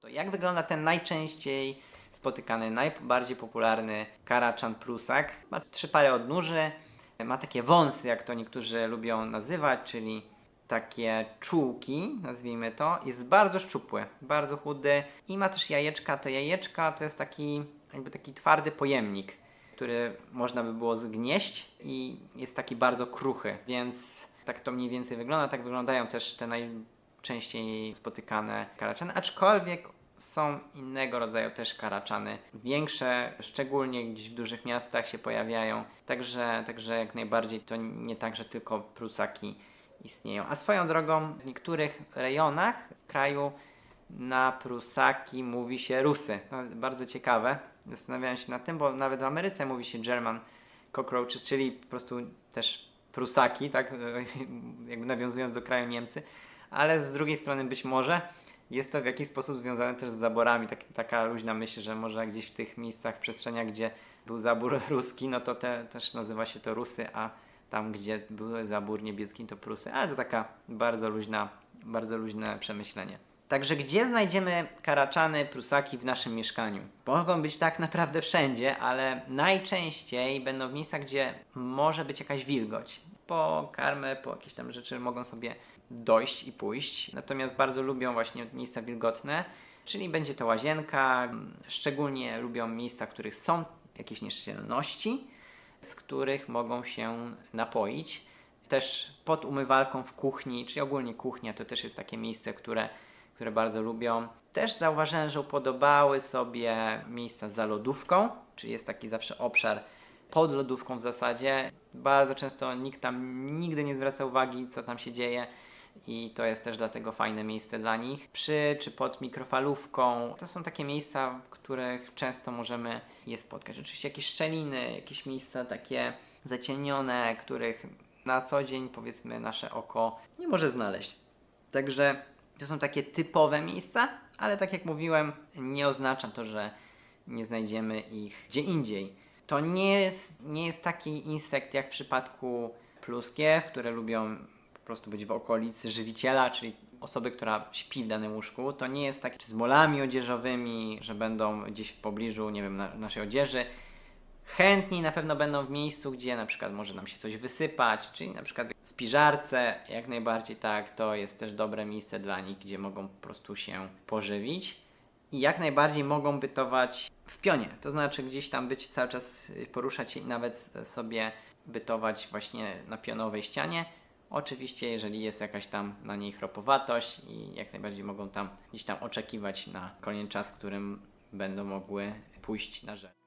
To jak wygląda ten najczęściej spotykany, najbardziej popularny karaczan prusak? Ma trzy pary odnóży, ma takie wąsy, jak to niektórzy lubią nazywać, czyli takie czułki, nazwijmy to. Jest bardzo szczupły, bardzo chudy i ma też jajeczka. Te jajeczka to jest taki jakby taki twardy pojemnik, który można by było zgnieść i jest taki bardzo kruchy, więc tak to mniej więcej wygląda. Tak wyglądają też te najczęściej spotykane karaczany, aczkolwiek są innego rodzaju też karaczany. Większe, szczególnie gdzieś w dużych miastach się pojawiają. Także, także jak najbardziej to nie tak, że tylko prusaki istnieją. A swoją drogą w niektórych rejonach w kraju na prusaki mówi się rusy. To bardzo ciekawe. Zastanawiałem się nad tym, bo nawet w Ameryce mówi się German cockroaches, czyli po prostu też prusaki, tak? Jakby nawiązując do kraju Niemcy. Ale z drugiej strony być może jest to w jakiś sposób związane też z zaborami. Tak, taka luźna myśl, że może gdzieś w tych miejscach, przestrzeniach, gdzie był zabór ruski, no to te, też nazywa się to Rusy, a tam, gdzie był zabór niemiecki, to Prusy. Ale to taka bardzo luźna, bardzo luźne przemyślenie. Także gdzie znajdziemy karaczany, prusaki w naszym mieszkaniu? Mogą być tak naprawdę wszędzie, ale najczęściej będą w miejscach, gdzie może być jakaś wilgoć. Po karmę, po jakieś tam rzeczy mogą sobie dojść i pójść. Natomiast bardzo lubią właśnie miejsca wilgotne, czyli będzie to łazienka. Szczególnie lubią miejsca, w których są jakieś nieszczelności, z których mogą się napoić. Też pod umywalką w kuchni, czyli ogólnie kuchnia to też jest takie miejsce, które, które bardzo lubią. Też zauważyłem, że upodobały sobie miejsca za lodówką, czyli jest taki zawsze obszar pod lodówką w zasadzie. Bardzo często nikt tam nigdy nie zwraca uwagi, co tam się dzieje. I to jest też dlatego fajne miejsce dla nich. Przy czy pod mikrofalówką to są takie miejsca, w których często możemy je spotkać. Oczywiście jakieś szczeliny, jakieś miejsca takie zacienione, których na co dzień powiedzmy nasze oko nie może znaleźć. Także to są takie typowe miejsca, ale tak jak mówiłem, nie oznacza to, że nie znajdziemy ich gdzie indziej. To nie jest, nie jest taki insekt jak w przypadku pluskiew, które lubią po prostu być w okolicy żywiciela, czyli osoby, która śpi w danym łóżku. To nie jest tak czy z molami odzieżowymi, że będą gdzieś w pobliżu, nie wiem, na, naszej odzieży. Chętni na pewno będą w miejscu, gdzie na przykład może nam się coś wysypać, czyli na przykład spiżarce, jak najbardziej tak, to jest też dobre miejsce dla nich, gdzie mogą po prostu się pożywić i jak najbardziej mogą bytować w pionie. To znaczy gdzieś tam być cały czas, poruszać się i nawet sobie bytować właśnie na pionowej ścianie. Oczywiście, jeżeli jest jakaś tam na niej chropowatość i jak najbardziej mogą tam gdzieś tam oczekiwać na kolejny czas, w którym będą mogły pójść na rzecz.